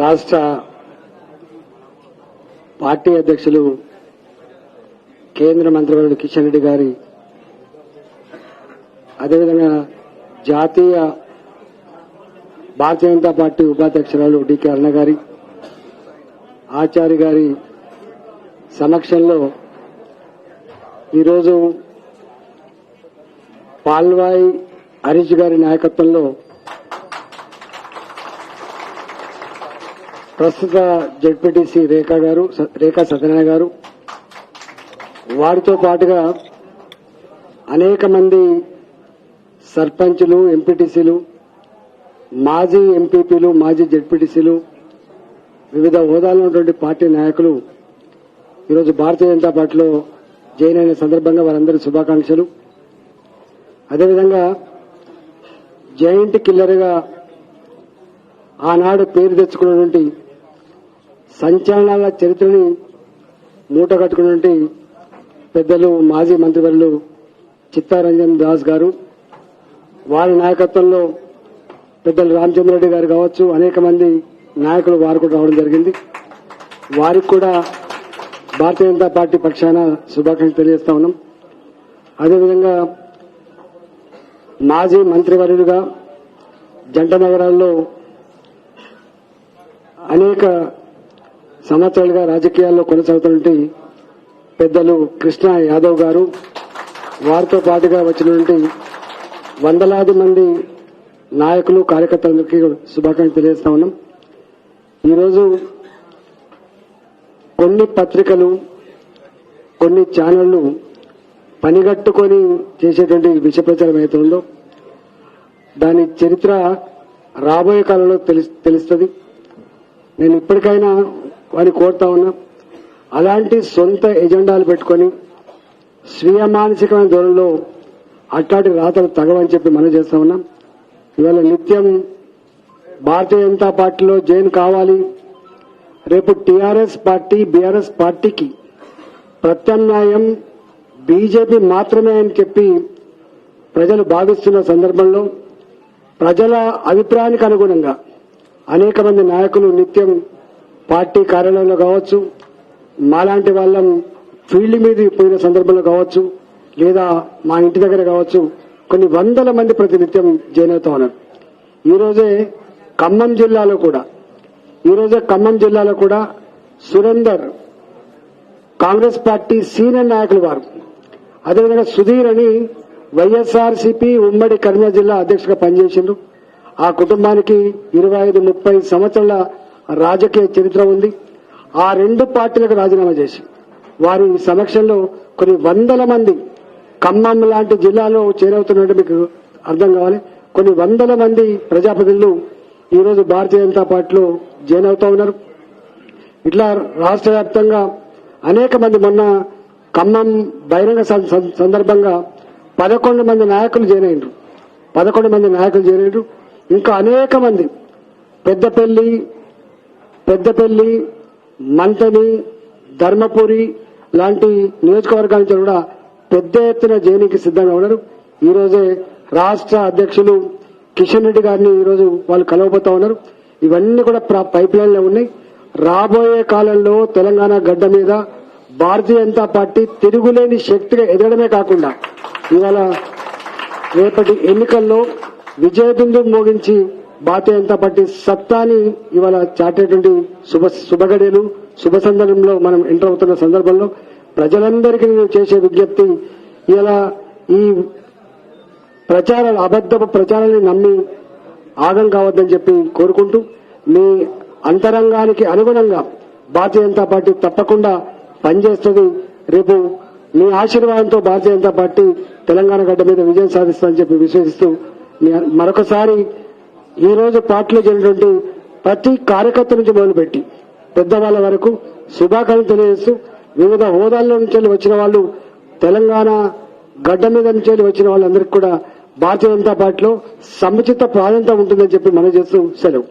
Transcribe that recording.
రాష్ట్ర పార్టీ అధ్యక్షులు కేంద్ర మంత్రివర్యులు కిషన్ రెడ్డి గారి అదేవిధంగా జాతీయ భారతీయ జనతా పార్టీ ఉపాధ్యక్షురాలు డికే అరుణ గారి ఆచార్య గారి సమక్షంలో ఈరోజు పాల్వాయి హరీష్ గారి నాయకత్వంలో ప్రస్తుత జడ్పీటీసీ రేఖా గారు స- రేఖా సత్యనారాయణ గారు వారితో పాటుగా అనేక మంది సర్పంచ్లు ఎంపీటీసీలు మాజీ ఎంపీపీలు మాజీ జడ్పీటీసీలు వివిధ హోదాలో ఉన్నటువంటి పార్టీ నాయకులు ఈరోజు భారతీయ జనతా పార్టీలో జాయిన్ అయిన సందర్భంగా వారందరి శుభాకాంక్షలు. అదేవిధంగా జైంట్ కిల్లర్గా ఆనాడు పేరు తెచ్చుకున్నటువంటి సంచలనాల చరిత్రని మూట కట్టుకున్నటువంటి పెద్దలు మాజీ మంత్రివర్యులు చిత్తారంజన్ దాస్ గారు. వారి నాయకత్వంలో పెద్దలు రామచంద్రరెడ్డి గారు కావచ్చు అనేక మంది నాయకులు వారు కూడా రావడం జరిగింది. వారికి కూడా భారతీయ జనతా పార్టీ పక్షాన శుభాకాంక్షలు తెలియజేస్తా ఉన్నాం. అదేవిధంగా మాజీ మంత్రివర్యులుగా జంట నగరాల్లో అనేక సంవత్సరాలుగా రాజకీయాల్లో కొనసాగుతున్నటువంటి పెద్దలు కృష్ణ యాదవ్ గారు వారితో పాటుగా వచ్చినటువంటి వందలాది మంది నాయకులు కార్యకర్తలందరికీ శుభాకాంక్షలు తెలియజేస్తా ఉన్నాం. ఈరోజు కొన్ని పత్రికలు కొన్ని ఛానళ్ళు పనిగట్టుకొని చేసేటువంటి విష ప్రచారం అయితే ఉందో దాని చరిత్ర రాబోయే కాలంలో తెలుస్తుంది. నేను ఇప్పటికైనా వారిని కోరుతా ఉన్నా అలాంటి సొంత ఎజెండాలు పెట్టుకొని స్వీయ మానసికమైన ధోరణిలో అట్లాంటి రాతలు తగవని చెప్పి మనం చేస్తా ఉన్నాం. ఇవాళ నిత్యం భారతీయ జనతా పార్టీలో జైన్ కావాలి. రేపు టీఆర్ఎస్ పార్టీ బీఆర్ఎస్ పార్టీకి ప్రత్యామ్నాయం బీజేపీ మాత్రమే అని చెప్పి ప్రజలు భావిస్తున్న సందర్భంలో ప్రజల అభిప్రాయానికి అనుగుణంగా అనేక మంది నాయకులు నిత్యం పార్టీ కార్యాలయంలో కావచ్చు మాలాంటి వాళ్ళం ఫీల్డ్ మీద పోయిన సందర్భంలో కావచ్చు లేదా మా ఇంటి దగ్గర కావచ్చు కొన్ని వందల మంది ప్రతినిత్యం జాయిన్ అవుతా ఉన్నారు ఈరోజే ఖమ్మం జిల్లాలో కూడా ఈ రోజే ఖమ్మం జిల్లాలో కూడా సురేందర్ కాంగ్రెస్ పార్టీ సీనియర్ నాయకులు వారు. అదేవిధంగా సుధీర్ అని వైఎస్ఆర్సీపీ ఉమ్మడి కరీంనగర్ జిల్లా అధ్యక్షుగా పనిచేసిండ్రు. ఆ కుటుంబానికి ఇరవై ఐదు ముప్పై సంవత్సరాల రాజకీయ చరిత్ర ఉంది. ఆ రెండు పార్టీలకు రాజీనామా చేసి వారి సమక్షంలో కొన్ని వందల మంది ఖమ్మం లాంటి జిల్లాలో చేరవుతున్నట్టు మీకు అర్థం కావాలి. కొన్ని వందల మంది ప్రజాప్రతినిధులు ఈరోజు భారతీయ జనతా పార్టీలో జాయిన్ అవుతా ఉన్నారు. ఇట్లా రాష్ట్ర వ్యాప్తంగా అనేక మంది మొన్న ఖమ్మం బహిరంగ సందర్భంగా పదకొండు మంది నాయకులు జాయిన్ అయ్యారు పదకొండు మంది నాయకులు జాయిన్ అయ్యారు ఇంకా అనేక మంది పెద్దపల్లి పెద్దపల్లి మంటని ధర్మపురి లాంటి నియోజకవర్గాల నుంచి కూడా పెద్ద ఎత్తున జైనికి సిద్ధంగా ఉన్నారు. ఈ రోజే రాష్ట్ర అధ్యక్షులు కిషన్ రెడ్డి గారిని ఈరోజు వాళ్ళు కలవబోతా ఉన్నారు. ఇవన్నీ కూడా పైప్ లైన్లో ఉన్నాయి. రాబోయే కాలంలో తెలంగాణ గడ్డ మీద భారతీయ జనతా పార్టీ తిరుగులేని శక్తిగా ఎదగడమే కాకుండా ఇవాళ రేపటి ఎన్నికల్లో విజయబిందు మోగించి భారతీయ జనతా పార్టీ సత్తాని ఇవాళ చాటేటువంటి శుభ శుభగడియలు శుభ సందర్భంలో మనం ఎంటర్ అవుతున్న సందర్భంలో ప్రజలందరికీ నేను చేసే విజ్ఞప్తి ఇలా ఈ ప్రచారాలు అబద్ధపు ప్రచారాన్ని నమ్మి ఆగం కావద్దని చెప్పి కోరుకుంటూ మీ అంతరంగానికి అనుగుణంగా భారతీయ జనతా పార్టీ తప్పకుండా పనిచేస్తుంది. రేపు మీ ఆశీర్వాదంతో భారతీయ జనతా పార్టీ తెలంగాణ గడ్డ మీద విజయం సాధిస్తుందని చెప్పి విశ్వసిస్తూ మీ- మరొకసారి ఈ రోజు పార్టీలో జరిగినటువంటి ప్రతి కార్యకర్త నుంచి మొదలుపెట్టి పెద్దవాళ్ళ వరకు శుభాకాంక్షలు తెలియజేస్తూ వివిధ హోదాల్లో నుంచి వచ్చిన వాళ్ళు తెలంగాణ గడ్డ మీద నుంచి వచ్చిన వాళ్ళందరికీ కూడా భారతీయ జనతా పార్టీలో సముచిత ప్రాధాన్యత ఉంటుందని చెప్పి మనం చేస్తూ సెలవు.